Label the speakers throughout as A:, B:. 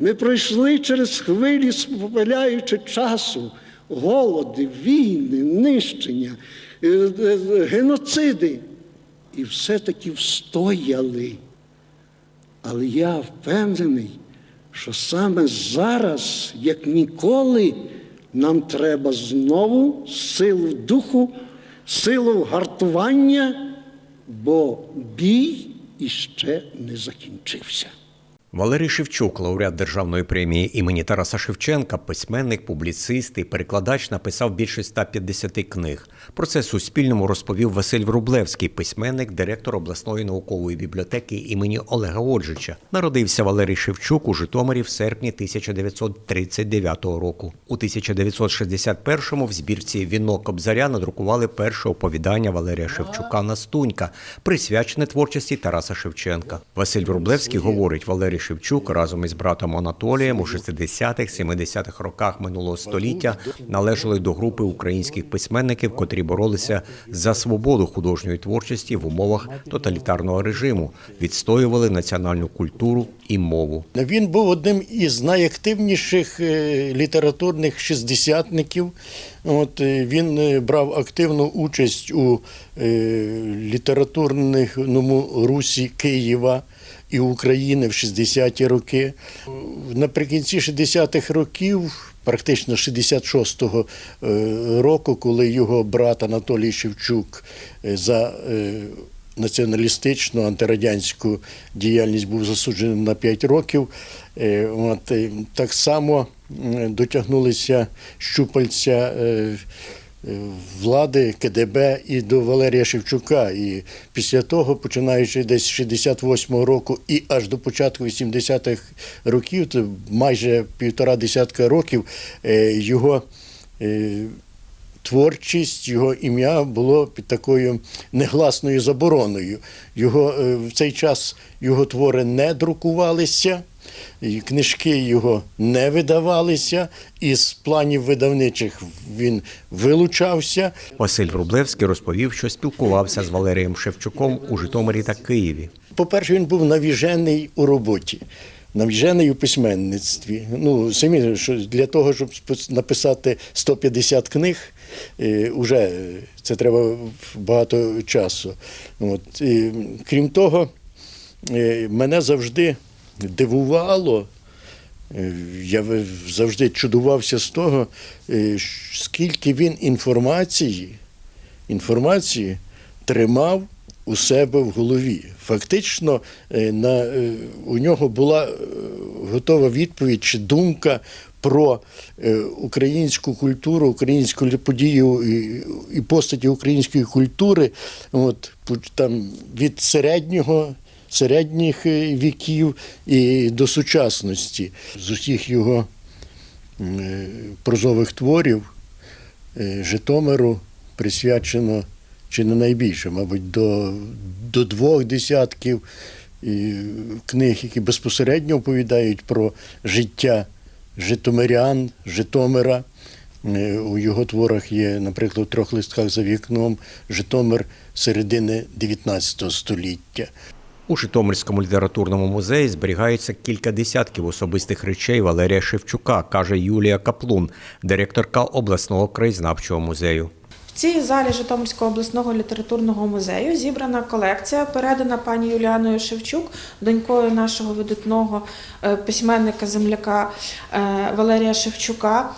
A: Ми пройшли через хвилі, спопиляючи часу, голоди, війни, нищення, е, е, геноциди. І все-таки встояли. Але я впевнений, що саме зараз, як ніколи, нам треба знову силу духу, силу гартування, бо бій іще не закінчився.
B: Валерій Шевчук, лауреат державної премії імені Тараса Шевченка, письменник, публіцист і перекладач, написав більше 150 книг. Про це Суспільному розповів Василь Врублевський, письменник, директор обласної наукової бібліотеки імені Олега Оджича. Народився Валерій Шевчук у Житомирі в серпні 1939 року. У 1961-му в збірці Вінок Кобзаря надрукували перше оповідання Валерія Шевчука Настунька, присвячене творчості Тараса Шевченка. Василь Врублевський говорить, Валерій Шевчук разом із братом Анатолієм у 60-х, 70-х роках минулого століття належали до групи українських письменників, котрі боролися за свободу художньої творчості в умовах тоталітарного режиму, відстоювали національну культуру і мову.
C: Він був одним із найактивніших е, літературних шістдесятників. От, е, він е, брав активну участь у літературному русі Києва і України в 60-ті роки. Наприкінці 60-х років, практично 66-го е, року, коли його брат Анатолій Шевчук е, за е, націоналістичну антирадянську діяльність був засуджений на 5 років. От, так само дотягнулися щупальця влади КДБ і до Валерія Шевчука. І після того, починаючи десь з 68-го року і аж до початку 80-х років, то майже півтора десятка років, е, його е, творчість, його ім'я було під такою негласною забороною. Його, е, в цей час його твори не друкувалися, книжки його не видавалися, із планів видавничих він вилучався.
B: Василь Врублевський розповів, що спілкувався з Валерієм Шевчуком у Житомирі та Києві.
C: По-перше, він був навіжений у роботі, навіжений у письменництві. Ну, самі, що для того, щоб написати 150 книг, е, уже е, це треба багато часу. От. І, крім того, е, мене завжди дивувало. Е, Я завжди чудувався з того, е, скільки він інформації, інформації тримав у себе в голові. Фактично, е, на, е, у нього була е, готова відповідь чи думка про українську культуру, українську подію і, постаті української культури, от, там, від середнього. Середніх віків і до сучасності з усіх його прозових творів Житомиру присвячено чи не найбільше, мабуть, до, до двох десятків книг, які безпосередньо оповідають про життя житомирян, Житомира. Е, У його творах є, наприклад, в трьох листках за вікном Житомир середини 19 століття.
B: У Житомирському літературному музеї зберігаються кілька десятків особистих речей Валерія Шевчука, каже Юлія Каплун, директорка обласного краєзнавчого музею.
D: В цій залі Житомирського обласного літературного музею зібрана колекція, передана пані Юліаною Шевчук, донькою нашого видатного е, письменника земляка е, Валерія Шевчука.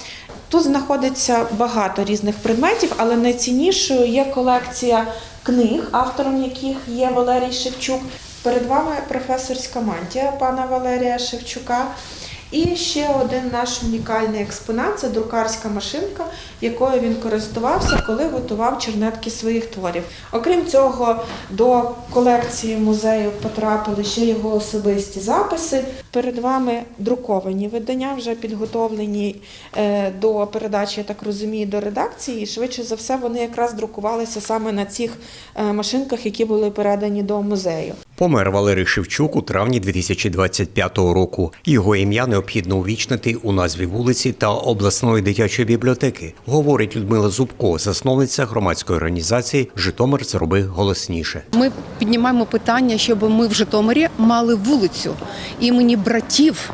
D: Тут знаходиться багато різних предметів, але найціннішою є колекція книг, автором яких є Валерій Шевчук. Перед вами професорська мантія пана Валерія Шевчука. І ще один наш унікальний експонат це друкарська машинка, якою він користувався, коли готував чернетки своїх творів. Окрім цього, до колекції музею потрапили ще його особисті записи. Перед вами друковані видання, вже підготовлені е, до передачі, я так розумію, до редакції. І швидше за все, вони якраз друкувалися саме на цих е, машинках, які були передані до музею.
B: Помер Валерій Шевчук у травні 2025 року. Його ім'я необхідно увічнити у назві вулиці та обласної дитячої бібліотеки, говорить Людмила Зубко, засновниця громадської організації Житомир зроби голосніше.
E: Ми піднімаємо питання, щоб ми в Житомирі мали вулицю імені братів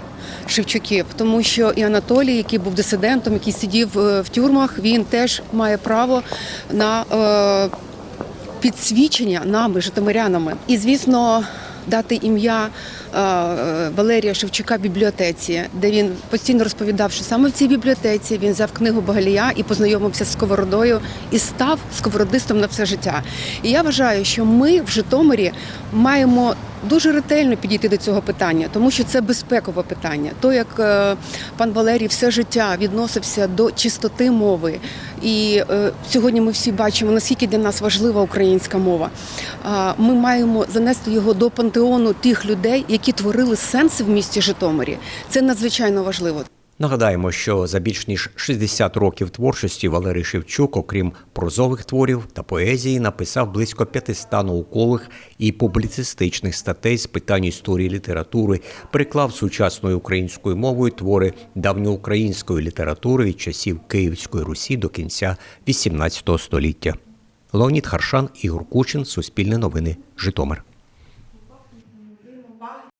E: Шевчуків, тому що і Анатолій, який був дисидентом, який сидів е, в тюрмах, він теж має право на е, підсвічення нами, житомирянами. І, звісно, дати ім'я е, Валерія Шевчука бібліотеці, де він постійно розповідав, що саме в цій бібліотеці він взяв книгу Богалія і познайомився з сковородою і став сковородистом на все життя. І я вважаю, що ми в Житомирі маємо дуже ретельно підійти до цього питання, тому що це безпекове питання. То як е, пан Валерій все життя відносився до чистоти мови, і е, сьогодні ми всі бачимо, наскільки для нас важлива українська мова. Ми маємо занести його до пантеону тих людей, які творили сенси в місті Житомирі. Це надзвичайно важливо.
B: Нагадаємо, що за більш ніж 60 років творчості Валерій Шевчук, окрім прозових творів та поезії, написав близько 500 наукових і публіцистичних статей з питань історії літератури, переклав сучасною українською мовою твори давньоукраїнської літератури від часів Київської Русі до кінця XVIII століття. Леонід Харшан, Ігор Кучин, Суспільне новини, Житомир.